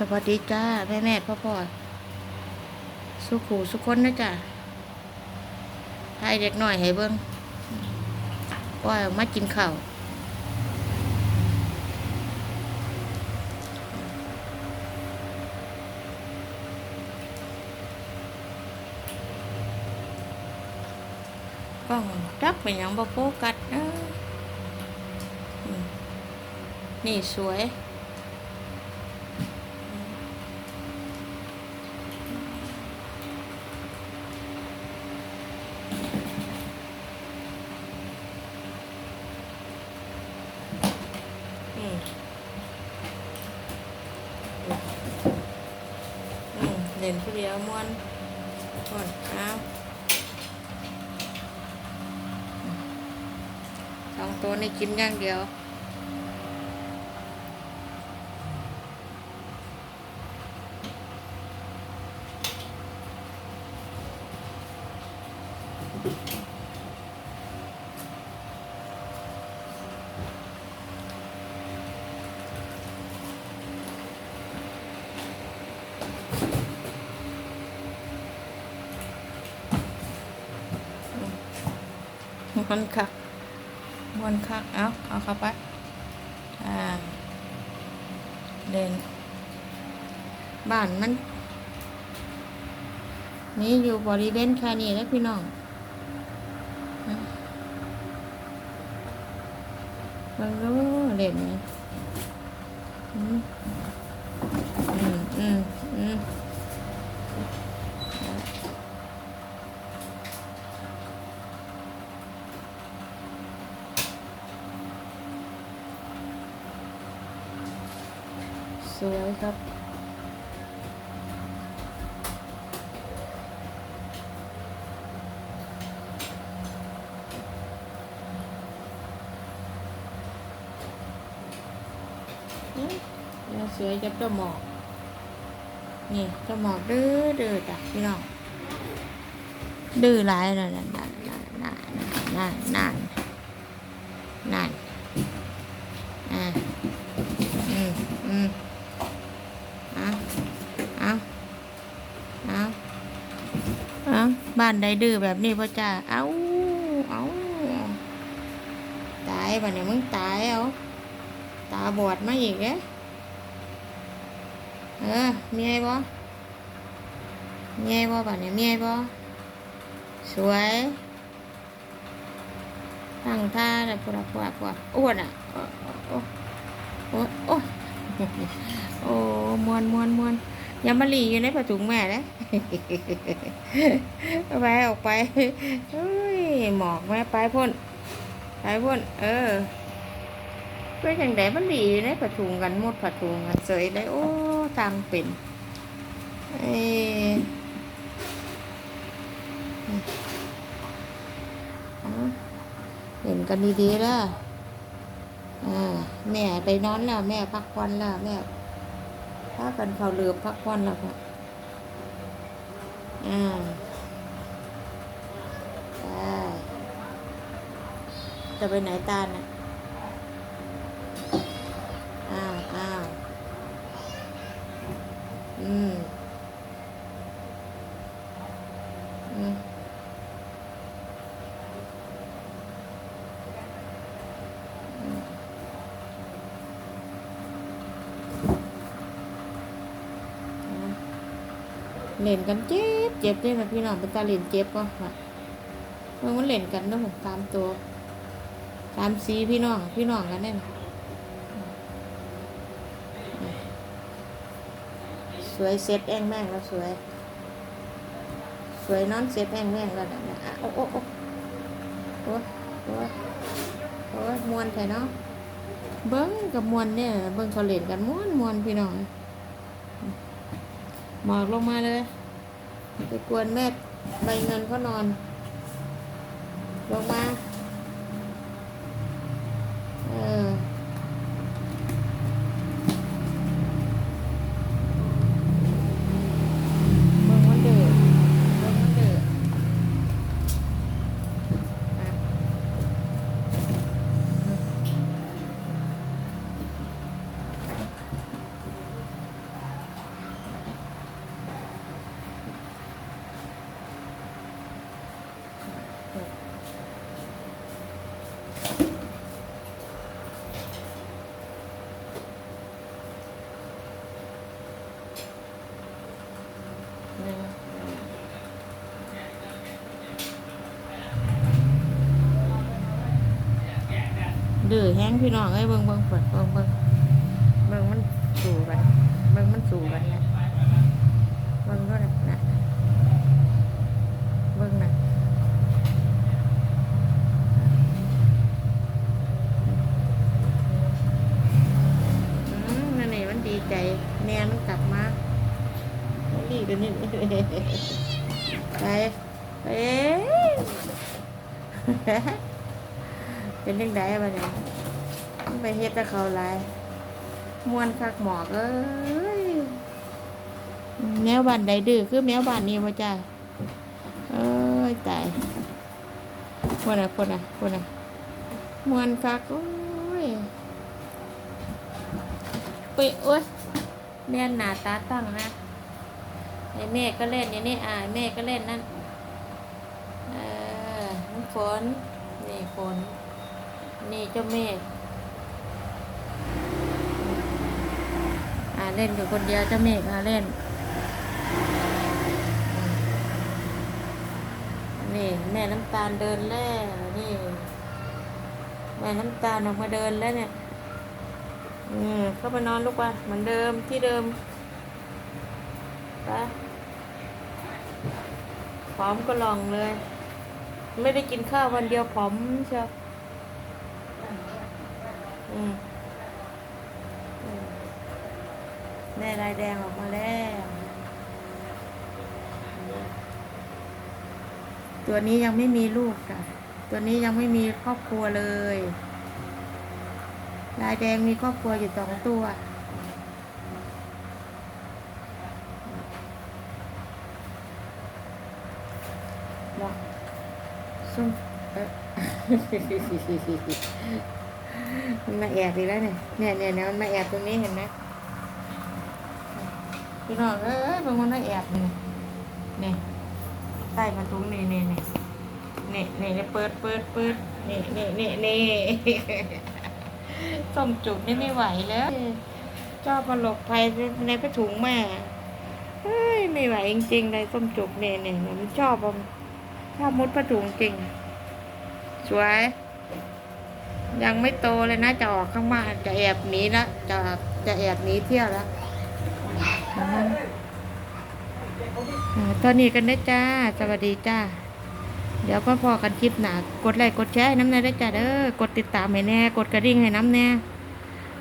สวัสดีจ้า แม่แม่พ่อพ่อสุขูสุขคนนะจ้าให้เด็กหน่อยให้เบิ้งว่าออกมากินข้าวกล้องจักเป็นยังบ่โฟกัสเอ้ออืมนี่สวย อืม ล่นผู้เดียวม้วนม้วนเอาสองตัวนี่กินอย่างเดียว มันคักมันคัก เอาเอาเข้าไป อ่า เด่นบ้านมันนี่อยู่บริเวณแค่นี้แล้วพี่น้องมันรู้เด่นไหม แล้วครับ แล้วสวยจับเจ้าหมอกนี่เจ้าหมอกดื้อเด้อจ้ะพี่น้องดื้อร้ายนั่นนั่นนั่นนั่นนั่นนั่นนอ่าอืมอืม บ้านใดดื้อแบบนี้พ่อจ้า เอาเอาตายป่เนี่ยมึงตายเอาตาบอดมาอีกเอ๊ะเออมีไอ้บ่มีไอ้บ่ป่เนี่ยมีไอ้บ่สวยตั้งท่าเลยปวดปวดปวดอ้วนอะ โอ้โอ้โอ้โอ้โอ้มวนมวนมวน ยามาลีอยู่ในผ้าถุงแม่เลยเอาไปออกไปเฮ้ยหมอกแม่ไปพ่นไปพ่นเออเป็นอย่างไดมันลีอยู่ในผ้าถุงกันหมดผ้าถุงกันเสยได้โอ้ทางเป็นเอ้ยเอาเห็นกันดีๆแล้วอ่าแม่ไปนอนแล้ว แม่พักผ่อนแล้วแม่ พากันเขาเรือพักผ่อนแล้วค่ะอ่าได้จะไปไหนตาเนี่ยอ้าวอ้าวอืมอืม เล่นกันเจ็บเจ็บเลยนะพี่น้องเป็นตาเล่นเจ็บป่ะค่ะเมื่อมันเล่นกันนะผมตามตัว ตามซีพี่น้องพี่น้องกันเนี่สวยเซ็ตแองแม่งแล้วสวย สวยนอนเซ็ตแองแม่งแล้วนะนะอะโอ้โอ้โอ้โอ้โอ้โอ้มวนใช่เนาะเบิ้งกับมวนเนี่ยเบิ้งเขาเล่นกันมวนมวนพี่น้อง หมอกลงมาเลย ไปกวนแม่ใบเงินเขานอน ลงมา เออเบิ่งมันเดือดเบิ่งมันเดือดอะ ดื้อแห้งพี่น้องเอ้ยเบิ่งเบิ่งเปิดเบิ่งเบิ่งเบิ่งมันสู่กันเบิ่งมันสู่กันนะเบิ่งก็นะนะเบิ่งนะอืมนั่นนี่มันดีใจแม่มันกลับมามันดีกันนี่ไปไปเอ๊ เป็นยังไงบ้าเนี่ยไปเฮ็ดกับเขาหลายมวนคักหมอกเอ้ยแมวบ้านใดดื้อคือแมวบ้านนี้มาจ้าเอ้ยตายคนอะคนอะคนอะมวนคักโอ้ยไปโอ้ยแม่นหนาตาตั้งนะไอ้แม่ก็เล่นไอ้นี่อ่าแม่ก็เล่นนั่นเออน้ำฝนนี่ฝน นี่เจ้าเมฆอ่าเล่นอยู่คนเดียวเจ้าเมฆอ่าเล่น นี่แม่น้ำตาลเดินแล้วนี่ แม่น้ำตาลออกมาเดินแล้วเนี่ยอืมเข้าไปนอนลูกป่ะเหมือนเดิมที่เดิมไปผอมก็ลองเลย ไม่ได้กินข้าววันเดียวผอมเชียว อืมแม่ลายแดงออกมาแล้ว ตัวนี้ยังไม่มีลูกค่ะ ตัวนี้ยังไม่มีครอบครัวเลย ลายแดงมีครอบครัวอยู่สองตัวบอกซุ่มเอ๊ มันมาแอบอีกแล้วเนี่ยเนี่ยเนี่ยเนี่ยมันมาแอบตรงนี้เห็นไหมพี่น้องเอ้ยบางคนมาแอบเนี่ยเนี่ยใต้ประตูนี่นี่นี่นี่นี่นี่เปิดเปิดเปิดนี่นี่นี่นี่ส้มจุกนี่ไม่ไหวแล้วชอบมาหลบภัยในผ้าถุงแม่เฮ้ยไม่ไหวจริงๆเลยส้มจุกเนี่ยเนี่ยเนี่ยมันชอบมันชอบมุดผ้าถุงจริง สวย ยังไม่โตเลยนะจะออกข้างบ้านจะแอบหนีละจะจะแอบหนีเที่ยวแล้วตอนนี้กันนะจ้า สวัสดีจ้า เดี๋ยวพ่อพอกันคลิปหนากดไลค์กดแชร์ให้น้ำแน่ได้จ้าเด้อกดติดตามให้แน่ กดกระดิ่งให้น้ำแน่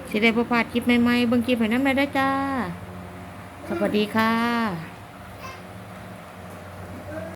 สิได้บ่พาดคลิปใหม่ๆเบิ่งคลิปให้น้ำแน่ได้จ้า สวัสดีค่ะ